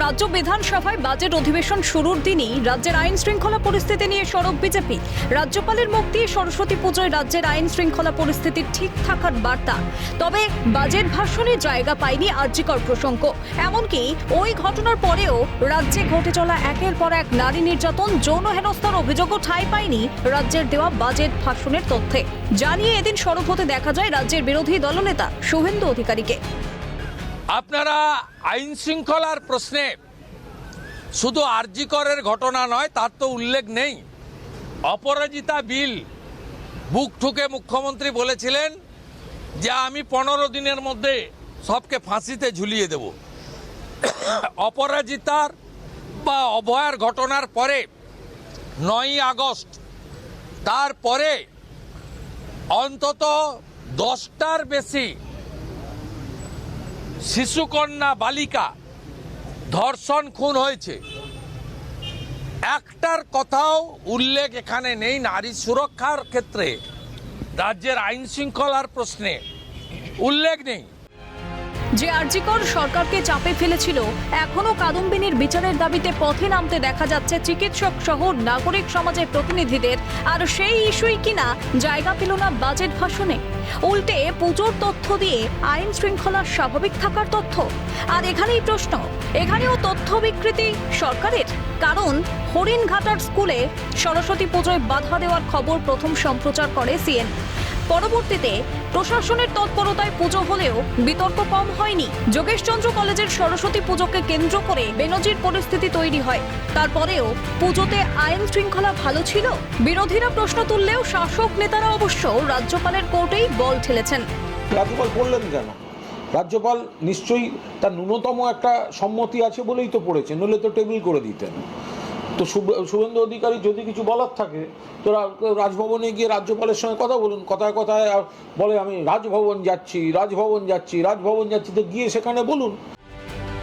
রাজ্য বিধানসভায় বাজেট অধিবেশন শুরুর দিনই রাজ্যের আইন শৃঙ্খলা পরিস্থিতি নিয়ে সরব বিজেপি। রাজ্যপালের মুখ দিয়ে সরস্বতী পুজোয় রাজ্যের আইন শৃঙ্খলা পরিস্থিতি ঠিক থাকার বার্তা। তবে বাজেট ভাষণে জায়গা পায়নি আর্যিকর প্রসঙ্গ। এমনকি ওই ঘটনার পরেও রাজ্যে ঘটে চলা একের পর এক নারী নির্যাতন, যৌন হেনস্থার অভিযোগও ঠাঁই পায়নি রাজ্যের দেওয়া বাজেট ভাষণের তথ্যে। জানিয়ে এদিন সরব হতে দেখা যায় রাজ্যের বিরোধী দলনেতা শুভেন্দু অধিকারীকে। আপনারা আইন শৃঙ্খলার প্রশ্নে শুধু আরজিকরের ঘটনা নয়, তার তো উল্লেখ নেই। অপরাজিতা বিল বুক ঠুকে মুখ্যমন্ত্রী বলেছিলেন যে, আমি পনেরো দিনের মধ্যে সবকে ফাঁসিতে ঝুলিয়ে দেব। অপরাজিতার বা অভয়ার ঘটনার পরে, নয়ই আগস্ট, তারপরে অন্তত দশটার বেশি শিশুকন্যা বালিকা ধর্ষণ খুন হয়েছে। একটার কথাও উল্লেখ এখানে নেই নারী সুরক্ষার ক্ষেত্রে। রাজ্যের আইন শৃঙ্খলার প্রশ্নে উল্লেখ নেই। যে আরজিকর সরকারকে চাপে ফেলেছিল, এখনও কাদম্বিনীর বিচারের দাবিতে পথে নামতে দেখা যাচ্ছে চিকিৎসক সহ নাগরিক সমাজের প্রতিনিধিদের। আর সেই ইস্যুই কিনা জায়গা পেল না বাজেট ভাষণে। উল্টে পুজোর তথ্য দিয়ে আইন শৃঙ্খলার স্বাভাবিক থাকার তথ্য। আর এখানেই প্রশ্ন, এখানেও তথ্য বিকৃতি সরকারের? কারণ হরিণঘাটার স্কুলে সরস্বতী পুজোয় বাধা দেওয়ার খবর প্রথম সম্প্রচার করে সিএন। পরবর্তীতে প্রশাসনের তৎপরতায় পুজো হলেও বিতর্ক কম হয়নি। যোগেশচন্দ্র কলেজের সরস্বতী পুজোকে কেন্দ্র করে বেনজির পরিস্থিতি তৈরি হয়। তারপরেও পুজোতে আইন শৃঙ্খলা ভালো ছিল? বিরোধীরা প্রশ্ন তুললেও শাসক নেতারা অবশ্য রাজ্যপালের কোর্টেই বল ঠেলেছেন। রাজ্যপাল পড়লেন কেন? রাজ্যপাল নিশ্চয়ই তার ন্যূনতম একটা সম্মতি আছে বলেই তো পড়েছে নইলে তো টেবিল করে দিতেন। তো শুভ- শুভেন্দু অধিকারী যদি কিছু বলার থাকে তো রাজভবনে গিয়ে রাজ্যপালের সঙ্গে কথা বলুন কথায় কথায় বলে আমি রাজভবন যাচ্ছি রাজভবন যাচ্ছি রাজভবন যাচ্ছি তো গিয়ে সেখানে বলুন।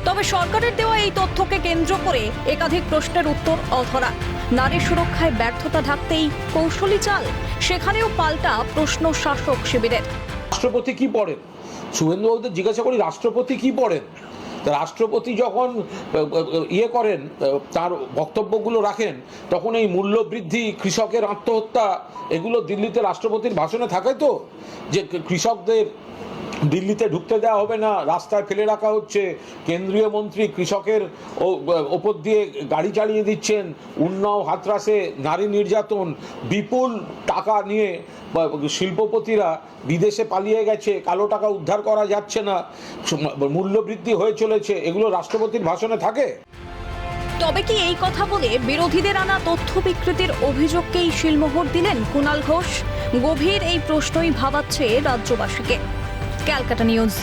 তবে সরকারের দেওয়া এই তথ্যকে কেন্দ্র করে একাধিক প্রশ্নের উত্তর অধরা। নারী সুরক্ষায় ব্যর্থতা ঢাকতেই কৌশলী চাল। সেখানেও পাল্টা প্রশ্ন শাসক শিবিরের। রাষ্ট্রপতি কি পড়েন? শুভেন্দুবাবুদের জিজ্ঞাসা করি রাষ্ট্রপতি কি পড়েন? রাষ্ট্রপতি যখন ইয়ে করেন তার বক্তব্যগুলো রাখেন, তখন এই মূল্য বৃদ্ধি কৃষকের আত্মহত্যা, এগুলো দিল্লিতে রাষ্ট্রপতির ভাষণে থাকে তো? যে কৃষকদের দিল্লিতে ঢুকতে দেওয়া হবে না, রাস্তায় ফেলে রাখা হচ্ছে। কেন্দ্রীয় মন্ত্রী কৃষকের ওপর দিয়ে গাড়ি চালিয়ে দিচ্ছেন। উন্নাও হাতরাসে, নারী নির্যাতন, বিপুল টাকা নিয়ে শিল্পপতিরা বিদেশে পালিয়ে গেছে, কালো টাকা উদ্ধার করা যাচ্ছে না মূল্যবৃদ্ধি হয়ে চলেছে, এগুলো রাষ্ট্রপতির ভাষণে থাকে? তবে কি এই কথা বলে বিরোধীদের আনা তথ্য বিকৃতির অভিযোগকেই শিলমোহর দিলেন কুণাল ঘোষ? গভীর এই প্রশ্নই ভাবাচ্ছে রাজ্যবাসীকে। ক্যালকাটা নিউজ।